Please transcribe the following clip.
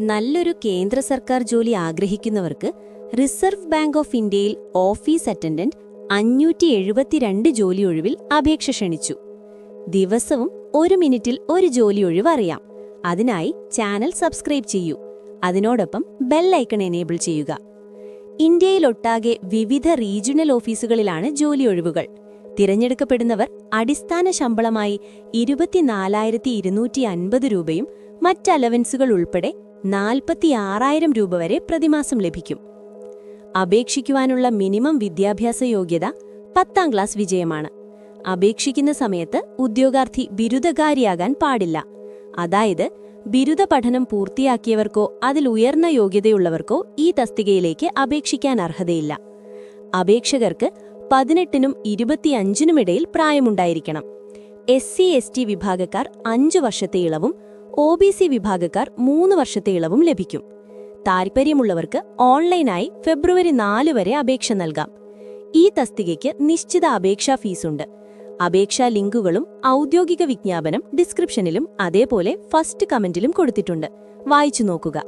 നല്ലൊരു കേന്ദ്ര സർക്കാർ ജോലി ആഗ്രഹിക്കുന്നവർക്ക് റിസർവ് ബാങ്ക് ഓഫ് ഇന്ത്യയിൽ ഓഫീസ് അറ്റൻഡന്റ് അഞ്ഞൂറ്റി എഴുപത്തിരണ്ട് ജോലി ഒഴിവിൽ അപേക്ഷ ക്ഷണിച്ചു. ദിവസവും ഒരു മിനിറ്റിൽ ഒരു ജോലി ഒഴിവ് അറിയാം. അതിനായി ചാനൽ സബ്സ്ക്രൈബ് ചെയ്യൂ. അതിനോടൊപ്പം ബെല്ലൈക്കൺ എനേബിൾ ചെയ്യുക. ഇന്ത്യയിലൊട്ടാകെ വിവിധ റീജിയണൽ ഓഫീസുകളിലാണ് ജോലി ഒഴിവുകൾ. തിരഞ്ഞെടുക്കപ്പെടുന്നവർ അടിസ്ഥാന ശമ്പളമായി ഇരുപത്തിനാലായിരത്തി ഇരുന്നൂറ്റി അൻപത് രൂപയും മറ്റ് അലവൻസുകൾ ഉൾപ്പെടെ നാൽപ്പത്തിയാറായിരം രൂപ വരെ പ്രതിമാസം ലഭിക്കും. അപേക്ഷിക്കുവാനുള്ള മിനിമം വിദ്യാഭ്യാസ യോഗ്യത പത്താം ക്ലാസ് വിജയമാണ്. അപേക്ഷിക്കുന്ന സമയത്ത് ഉദ്യോഗാർത്ഥി ബിരുദകാരിയാകാൻ പാടില്ല. അതായത് ബിരുദ പഠനം പൂർത്തിയാക്കിയവർക്കോ അതിൽ ഉയർന്ന യോഗ്യതയുള്ളവർക്കോ ഈ തസ്തികയിലേക്ക് അപേക്ഷിക്കാൻ അർഹതയില്ല. അപേക്ഷകർക്ക് പതിനെട്ടിനും ഇരുപത്തിയഞ്ചിനുമിടയിൽ പ്രായമുണ്ടായിരിക്കണം. എസ് സി എസ് ടി വിഭാഗക്കാർ അഞ്ചു വർഷത്തെ ഇളവും ഒ ബി സി വിഭാഗക്കാർ മൂന്ന് വർഷത്തെ ഇളവും ലഭിക്കും. താൽപ്പര്യമുള്ളവർക്ക് ഓൺലൈനായി ഫെബ്രുവരി നാല് വരെ അപേക്ഷ നൽകാം. ഈ തസ്തികയ്ക്ക് നിശ്ചിത അപേക്ഷാ ഫീസുണ്ട്. അപേക്ഷാ ലിങ്കുകളും ഔദ്യോഗിക വിജ്ഞാപനം ഡിസ്ക്രിപ്ഷനിലും അതേപോലെ ഫസ്റ്റ് കമന്റിലും കൊടുത്തിട്ടുണ്ട്. വായിച്ചു നോക്കുക.